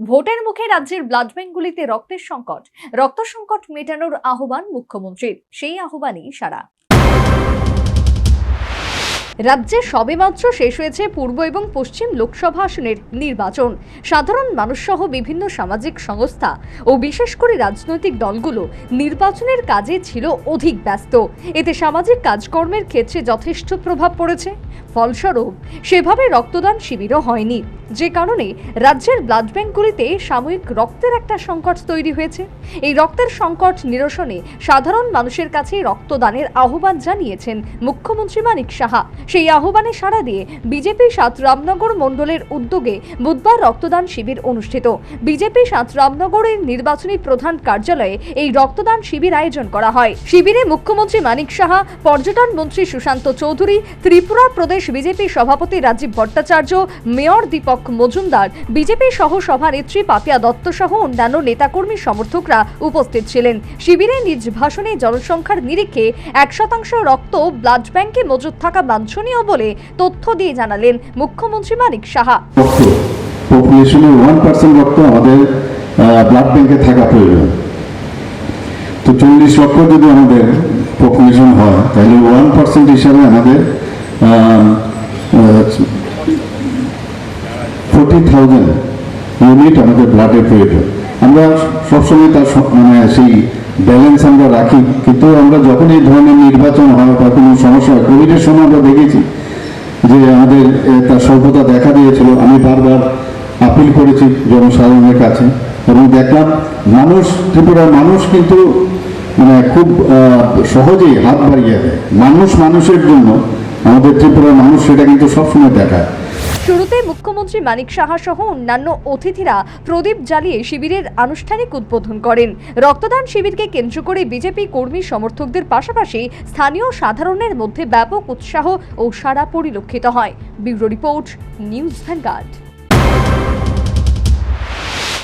ভোটের মুখে রাজ্যের ব্লাড ব্যাঙ্কগুলিতে রক্তের সংকট, রক্ত সংকট মেটানোর আহ্বান মুখ্যমন্ত্রীর, সেই আহ্বানই সারা। রাজ্যে সবেমাত্র শেষ হয়েছে পূর্ব এবং পশ্চিম লোকসভা আসনের নির্বাচন। সাধারণ মানুষসহ বিভিন্ন সামাজিক সংস্থা ও বিশেষ করে রাজনৈতিক দলগুলো নির্বাচনের কাজে ছিল অধিক ব্যস্ত। এতে সামাজিক কাজকর্মের ক্ষেত্রে যথেষ্ট প্রভাব পড়েছে। ফলস্বরূপ, সেভাবে রক্তদান শিবিরও হয়নি। যে কারণে রাজ্যের ব্লাড ব্যাঙ্কগুলিতে সাময়িক রক্তের একটা সংকট তৈরি হয়েছে। এই রক্তের সংকট নিরসনে সাধারণ মানুষের কাছে রক্তদানের আহ্বান জানিয়েছেন মুখ্যমন্ত্রী মানিক সাহা। সেই আহ্বানে সাড়া দিয়ে বিজেপি সাত রামনগর মণ্ডলের উদ্যোগে বুধবার রক্তদান শিবির অনুষ্ঠিত। বিজেপি সাত রামনগরের নির্বাচনী প্রধান কার্যালয়ে এই রক্তদান শিবির আয়োজন করা হয়। শিবিরে মুখ্যমন্ত্রী মানিক সাহা, পর্যটন মন্ত্রী সুশান্ত চৌধুরী, ত্রিপুরা প্রদেশ বিজেপি সভাপতি রাজীব ভট্টাচার্য, মেয়র দীপক মজুমদার, বিজেপি সহ সভানেত্রী পাপিয়া দত্ত সহ অন্যান্য নেতাকর্মী সমর্থকরা উপস্থিত ছিলেন। শিবিরে নিজ ভাষণে জনসংখ্যার নিরিখে এক শতাংশ রক্ত ব্লাড ব্যাংকে মজুদ থাকা বাঞ্ছনীয় বলে তথ্য দিয়ে জানালেন মুখ্যমন্ত্রী মানিক সাহা। রক্ত আমাদের ব্লাড ব্যাংকে থাকা প্রয়োজন। তো চল্লিশ লক্ষ যদি আমাদের পপুলেশন হয়, তাহলে ওয়ান পার্সেন্ট হিসাবে আমাদের ফোর্টি ইউনিট আমাদের ব্লাডের প্রয়োজন আমরা সবসময় তার মানে সেই ব্যালেন্স আমরা রাখি, কিন্তু আমরা যখন এই ধরনের নির্বাচন হয় বা কোনো সমস্যা কোভিডের সময় আমরা দেখেছি যে আমাদের তার স্বল্পতা দেখা দিয়েছিল। আমি বারবার আপিল করেছি জনসাধারণের কাছে এবং দেখলাম মানুষ, ত্রিপুরার মানুষ কিন্তু মানে খুব সহজেই হাত বাড়িয়ে দেয়। মানুষ মানুষের জন্য, আমাদের ত্রিপুরার মানুষ সেটা কিন্তু সবসময় দেখায়। শুরুতে মুখ্যমন্ত্রী মানিক সাহা সহ অন্যান্য অতিথিরা প্রদীপ জ্বালিয়ে শিবিরের আনুষ্ঠানিক উদ্বোধন করেন। রক্তদান শিবিরকে কেন্দ্র করে বিজেপি কর্মী সমর্থকদের পাশাপাশি স্থানীয় সাধারণের মধ্যে ব্যাপক উৎসাহ ও সাড়া পরিলক্ষিত হয়। Bureau report, news Vanguard.